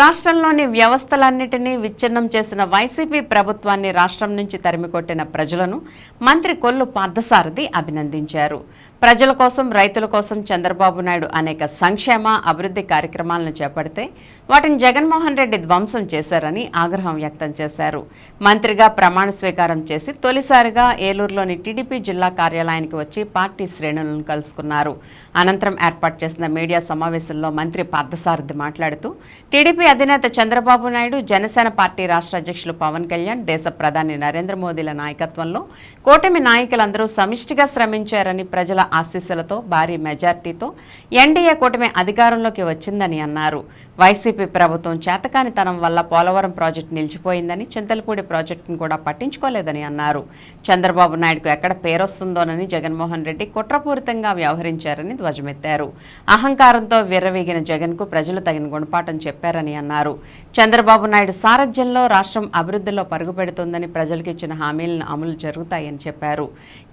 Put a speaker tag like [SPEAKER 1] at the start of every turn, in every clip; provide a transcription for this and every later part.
[SPEAKER 1] రాష్ట్రంలోని వ్యవస్థలన్నిటినీ విచ్ఛిన్నం చేసిన వైసీపీ ప్రభుత్వాన్ని రాష్ట్రం నుంచి తరిమికొట్టిన ప్రజలను మంత్రి కొల్లు పార్థసారథి అభినందించారు. ప్రజల కోసం రైతుల కోసం చంద్రబాబు నాయుడు అనేక సంక్షేమ అభివృద్ధి కార్యక్రమాలను చేపడితే వాటిని జగన్మోహన్ రెడ్డి ధ్వంసం చేశారని ఆగ్రహం వ్యక్తం చేశారు. మంత్రిగా ప్రమాణ స్వీకారం చేసి తొలిసారిగా ఏలూరులోని టీడీపీ జిల్లా కార్యాలయానికి వచ్చి పార్టీ శ్రేణులను కలుసుకున్నారు. అనంతరం ఏర్పాటు చేసిన మీడియా సమావేశంలో మంత్రి పార్థసారథి మాట్లాడుతూ టీడీపీ అధినేత చంద్రబాబు నాయుడు జనసేన పార్టీ రాష్ట్ర అధ్యక్షులు పవన్ కళ్యాణ్ దేశ ప్రధాని నరేంద్ర మోదీల నాయకత్వంలో కూటమి నాయకులందరూ సమిష్టిగా శ్రమించారని ప్రజల ఆశీస్సులతో భారీ మెజార్టీతో ఎన్డీఏ కూటమి అధికారంలోకి వచ్చిందని అన్నారు. వైసీపీ ప్రభుత్వం చేతకానితనం వల్ల పోలవరం ప్రాజెక్టు నిలిచిపోయిందని చింతలపూడి ప్రాజెక్టును కూడా పట్టించుకోలేదని అన్నారు. చంద్రబాబు నాయుడుకు ఎక్కడ పేరొస్తుందోనని జగన్మోహన్ రెడ్డి కుట్రపూరితంగా వ్యవహరించారని ధ్వజమెత్తారు. అహంకారంతో విర్రవీగిన జగన్కు ప్రజలు తగిన గుణపాఠం చెప్పారని అన్నారు. చంద్రబాబు నాయుడు సారథ్యంలో రాష్ట్రం అభివృద్ధిలో పరుగుపెడుతోందని ప్రజలకు ఇచ్చిన హామీలను అమలు జరుగుతాయని చెప్పారు.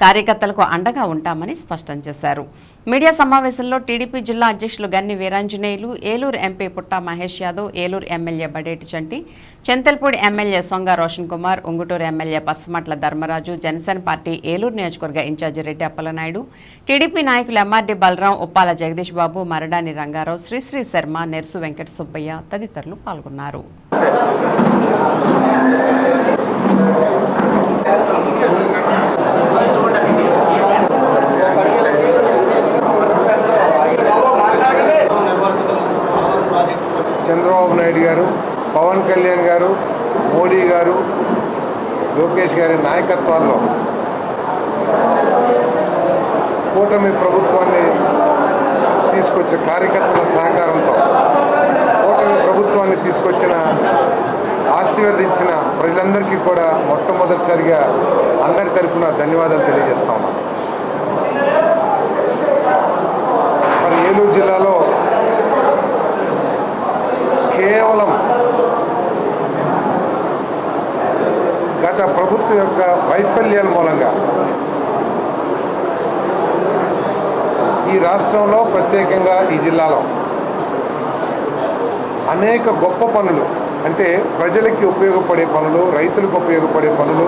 [SPEAKER 1] కార్యకర్తలకు అండగా ఉంటామని స్పష్టం చేశారు. మీడియా సమావేశంలో టీడీపీ జిల్లా అధ్యక్షులు Ganni Veeranjaneyulu Eluru MP Putta Mahesh Yadav Eluru MLA Badeti Chanti Chintalapudi MLA Songa Roshan Kumar Unguturu MLA Pasmatla Dharmaraju Janasena party Eluru నియోజకవర్గ ఇన్ఛార్జి రెడ్డి అప్పలనాయుడు టీడీపీ నాయకులు ఎంఆర్డీ బలరాం ఉప్పాల జగదీష్ బాబు మరడాని రంగారావు శ్రీశ్రీ శర్మ నెర్సు వెంకట సుబ్బయ్య తదితరులు పాల్గొన్నారు
[SPEAKER 2] చంద్రబాబు నాయుడు గారు పవన్ కళ్యాణ్ గారు మోడీ గారు లోకేష్ గారి నాయకత్వాల్లో కూటమి ప్రభుత్వాన్ని తీసుకొచ్చిన కార్యకర్తల సహకారంతో కూటమి ప్రభుత్వాన్ని తీసుకొచ్చిన ఆశీర్వదించిన ప్రజలందరికీ కూడా మొట్టమొదటిసారిగా అందరి తరఫున ధన్యవాదాలు తెలియజేస్తా ఉన్నాను మరి ఏలూరు జిల్లాలో కేవలం గత ప్రభుత్వం యొక్క వైఫల్యాల మూలంగా ఈ రాష్ట్రంలో ప్రత్యేకంగా ఈ జిల్లాలో అనేక గొప్ప పనులు అంటే ప్రజలకి ఉపయోగపడే పనులు రైతులకు ఉపయోగపడే పనులు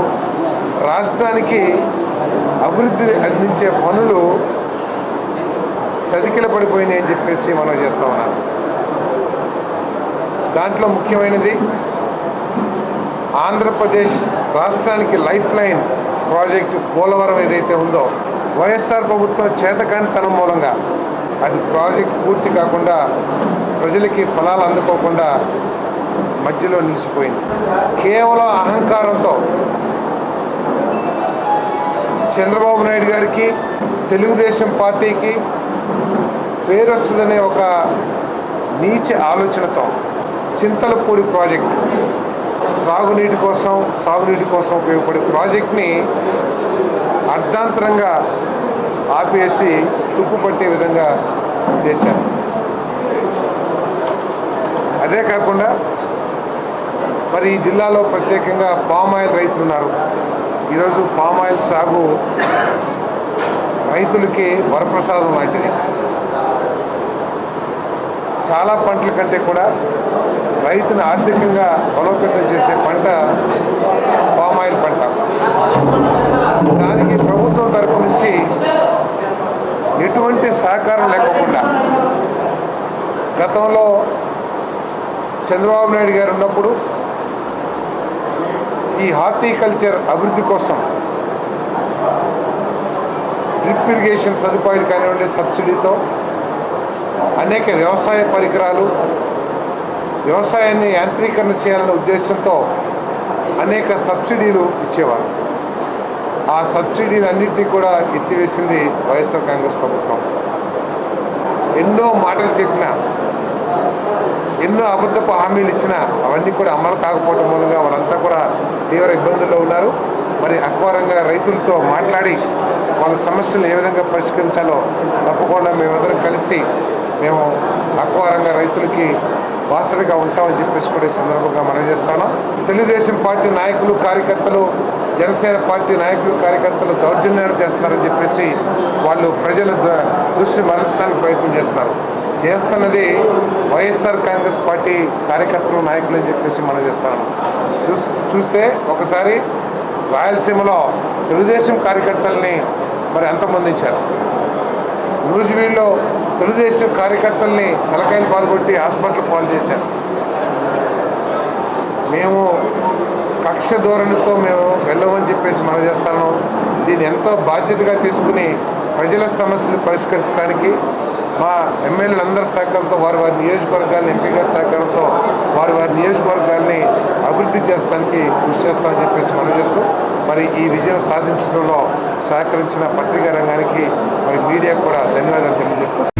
[SPEAKER 2] రాష్ట్రానికి అభివృద్ధిని అందించే పనులు చతికిల పడిపోయినాయి అని చెప్పేసి మనం చేస్తూ ఉన్నాను దాంట్లో ముఖ్యమైనది ఆంధ్రప్రదేశ్ రాష్ట్రానికి లైఫ్ లైన్ ప్రాజెక్టు పోలవరం ఏదైతే ఉందో వైఎస్ఆర్ ప్రభుత్వం చేతకానితనం మూలంగా అది ప్రాజెక్ట్ పూర్తి కాకుండా ప్రజలకి ఫలాలు అందుకోకుండా మధ్యలో నిలిచిపోయింది. కేవలం అహంకారంతో చంద్రబాబు నాయుడు గారికి తెలుగుదేశం పార్టీకి పేరు వస్తుందనే ఒక నీచ ఆలోచనతో చింతలపూడి ప్రాజెక్ట్ త్రాగునీటి కోసం సాగునీటి కోసం ఉపయోగపడే ప్రాజెక్ట్ని అర్ధాంతరంగా ఆపేసి తుప్పు పట్టే విధంగా చేశారు. అదే కాకుండా మరి ఈ జిల్లాలో ప్రత్యేకంగా పామాయిల్ రైతులు ఉన్నారు ఈరోజు పామ్ ఆయిల్ సాగు రైతులకి వరప్రసాదం లాంటిది. చాలా పంటల కంటే కూడా రైతును ఆర్థికంగా బలోపేతం చేసే పంట పామాయిల్ పంట. దానికి ప్రభుత్వం తరపు నుంచి ఎటువంటి సహకారం లేకుండా గతంలో చంద్రబాబు నాయుడు గారు ఉన్నప్పుడు ఈ హార్టికల్చర్ అభివృద్ధి కోసం డ్రిప్ ఇరిగేషన్ సదుపాయాలు కానివ్వండి సబ్సిడీతో అనేక వ్యవసాయ పరికరాలు వ్యవసాయాన్ని యాంత్రీకరణ చేయాలనే ఉద్దేశంతో అనేక సబ్సిడీలు ఇచ్చేవారు. ఆ సబ్సిడీలు అన్నింటినీ కూడా ఎత్తివేసింది వైఎస్ఆర్ కాంగ్రెస్ ప్రభుత్వం. ఎన్నో మాటలు చెప్పినా ఎన్నో అబద్ధపు హామీలు ఇచ్చినా అవన్నీ కూడా అమలు కాకపోవడం మూలంగా వాళ్ళంతా కూడా తీవ్ర ఇబ్బందుల్లో ఉన్నారు. మరి అక్వారంగా రైతులతో మాట్లాడి వాళ్ళ సమస్యలు ఏ విధంగా పరిష్కరించాలో తప్పకుండా మేమందరం కలిసి మేము అక్వారంగా రైతులకి బాసరిగా ఉంటామని చెప్పేసి కూడా ఈ సందర్భంగా మనం చేస్తాను. తెలుగుదేశం పార్టీ నాయకులు కార్యకర్తలు జనసేన పార్టీ నాయకులు కార్యకర్తలు దౌర్జన్యాలు చేస్తున్నారని చెప్పేసి వాళ్ళు ప్రజల ద- దృష్టి మరల్చడానికి ప్రయత్నం చేస్తున్నారు. చేస్తున్నది వైఎస్ఆర్ కాంగ్రెస్ పార్టీ కార్యకర్తలు నాయకులు అని చెప్పేసి మనం చేస్తాను. చూస్ చూస్తే ఒకసారి రాయలసీమలో తెలుగుదేశం కార్యకర్తల్ని మరి అంతమొందించారు. నూజివీడులో తెలుగుదేశం కార్యకర్తల్ని తలకాయలు పాల్గొట్టి హాస్పిటల్ పాలు చేశారు. మేము కక్ష ధోరణితో మేము వెళ్ళమని చెప్పేసి మనం చేస్తాను. దీన్ని ఎంతో బాధ్యతగా తీసుకుని ప్రజల సమస్యలు పరిష్కరించడానికి మా ఎమ్మెల్యేలందరి సహకారంతో వారి వారి నియోజకవర్గాన్ని ఎంపీగా సహకారంతో వారి వారి నియోజకవర్గాల్ని అభివృద్ధి చేస్తానికి కృషి చేస్తామని చెప్పేసి మనం చేస్తూ మరి ఈ విజయం సాధించడంలో సహకరించిన పత్రికా రంగానికి మరి మీడియా కూడా ధన్యవాదాలు తెలియజేస్తూ